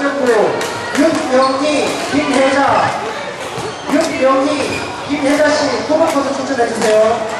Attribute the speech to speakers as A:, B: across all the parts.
A: 16kg 육명희 김혜자. 육명희 김혜자씨 토마토도 추천해주세요.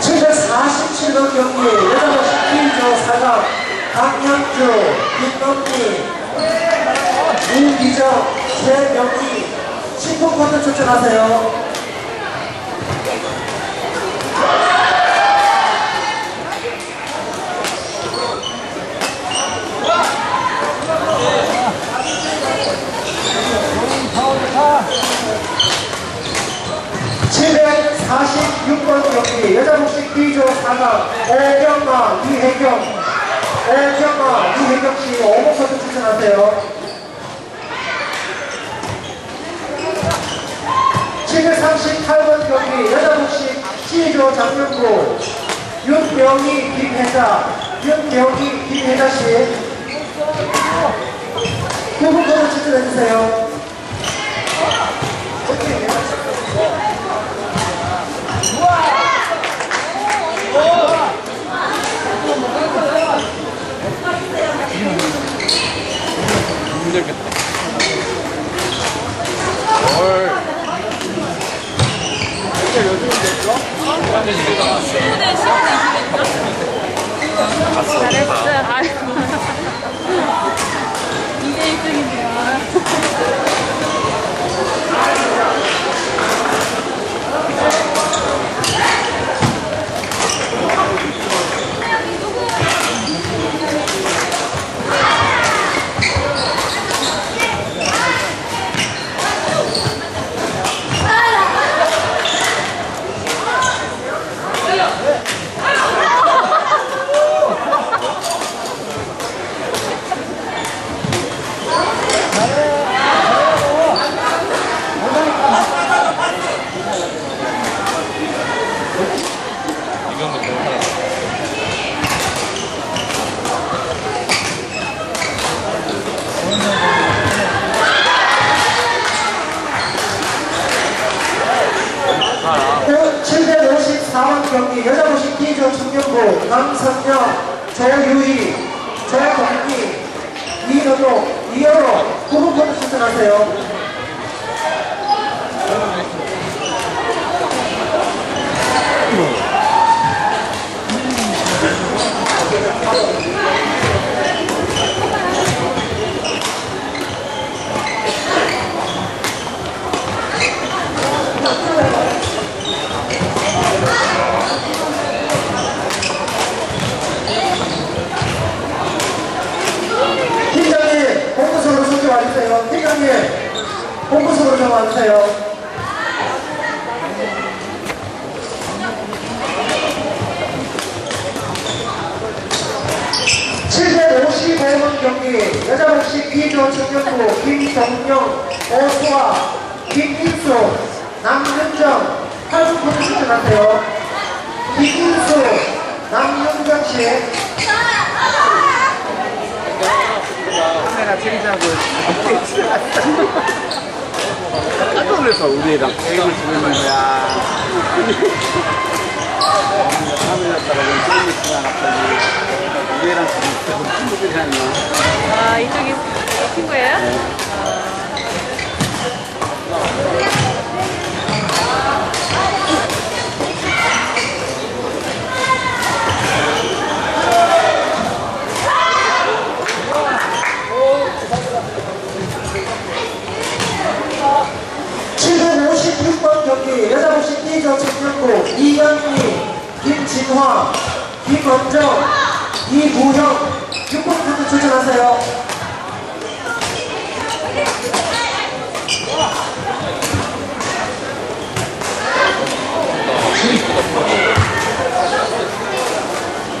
A: 칠 747번 경기 여자 복식 B조 사각 강현주 김동기 우기정 최명희 신품 코드 추천하세요. 칠백 46번 경기 여자 복식 B조 4강 오경마 이혜경 오경마 이혜경 씨 5번 추천하세요. 738번 경기 여자 복식 C조 장명구 윤명희 김혜자 윤명희 김혜자 씨 9번 코드 추천해주세요.
B: 힘들겠다.
A: 2열로, 2열로, 9분 부터 시작하세요. 오수아 김인수 남윤정 8분 코드 추천하세요. 김인수 남윤정 씨.
C: 카메라 챙자고 깜짝 놀랐어 우리 애랑 게임을 찍는 거야. 하늘났다가 왼쪽에 있으나 갑자기 얘랑 지금 친구들이 하냐.
D: 아, 이쪽이 친구예요?
A: 칠 백 56번 경기 여자 복싱 D조 청년부 이경미, 김진화, 김원정, 이무형 6번 카드 출전하세요.
B: 벌써 6시야 또?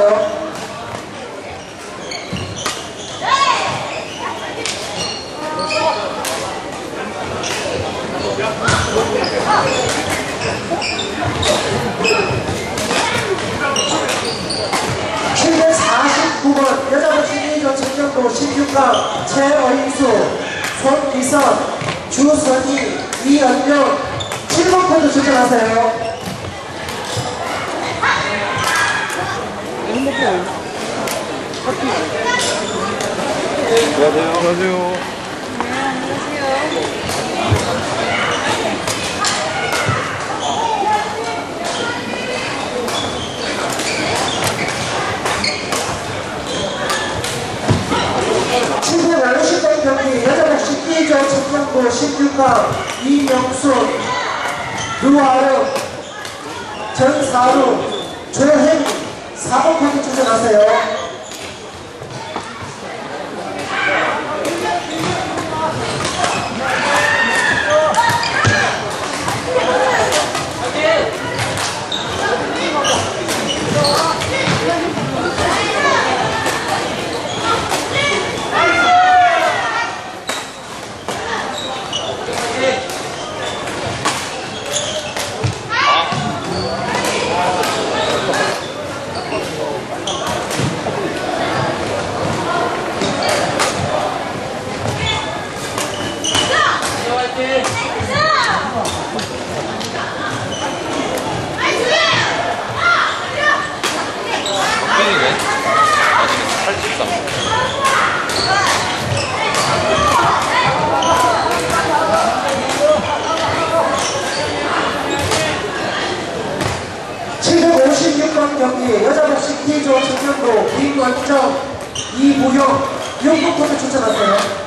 A: 칠0 4 9번 여자 복싱 2조 청년부 16강 최어인수, 손기선, 주선희, 이연경 7번 코드 출전하세요.
C: 안녕하세요.
B: 안녕하세요.
D: 안녕하세요.
A: 750번 경기 여자 복싱 2조 청년부 16강 이명순, 류아름, 전사루, 조혜미 4번 코드 출전하세요.
B: 땡이네. 아직 83.
A: 756번 경기 여자 복싱 D조 청년부 김원정, 이무형 6번 코드 출전하세요.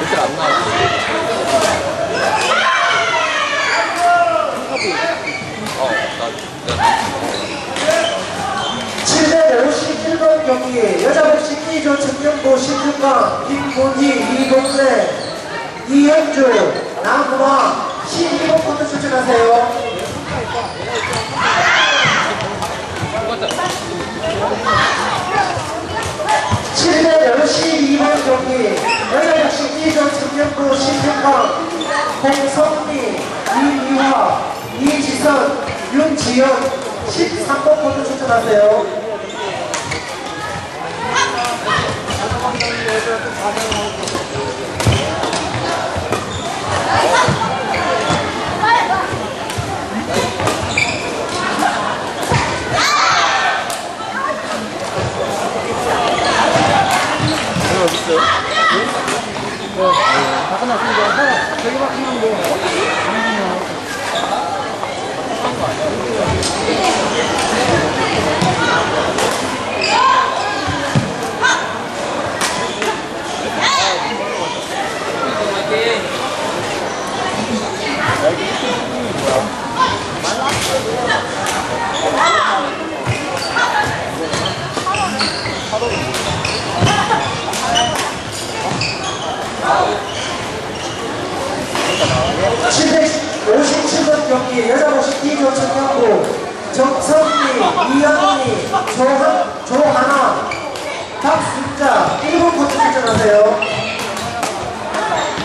B: 며칠 안 나왔어. 어, 나, 나
A: 751번 경기 여자 2조 청년부 16강 김문희, 이동래, 이현주, 남화 12번 코드 출전하세요.
B: 똑같아.
A: 712번 경기 복싱 2조 청년부 16강 홍성미, 이미화, 이지선, 윤지연 13번 코드 출전하세요. 아, 757번 경기 여자모식 D조 청년부 정선미, 이현미, 조한, 조하나 박순자 1번 코치 출전하세요.
B: 너 이거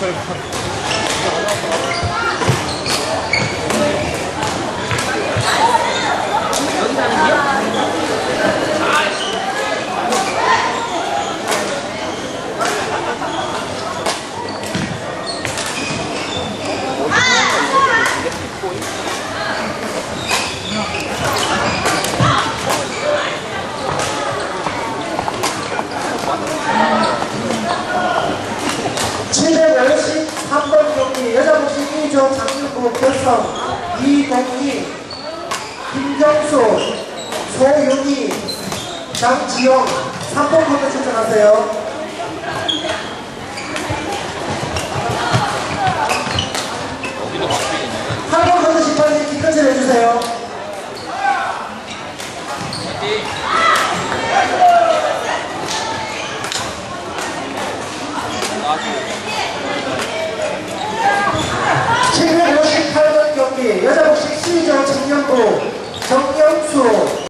A: Thank you.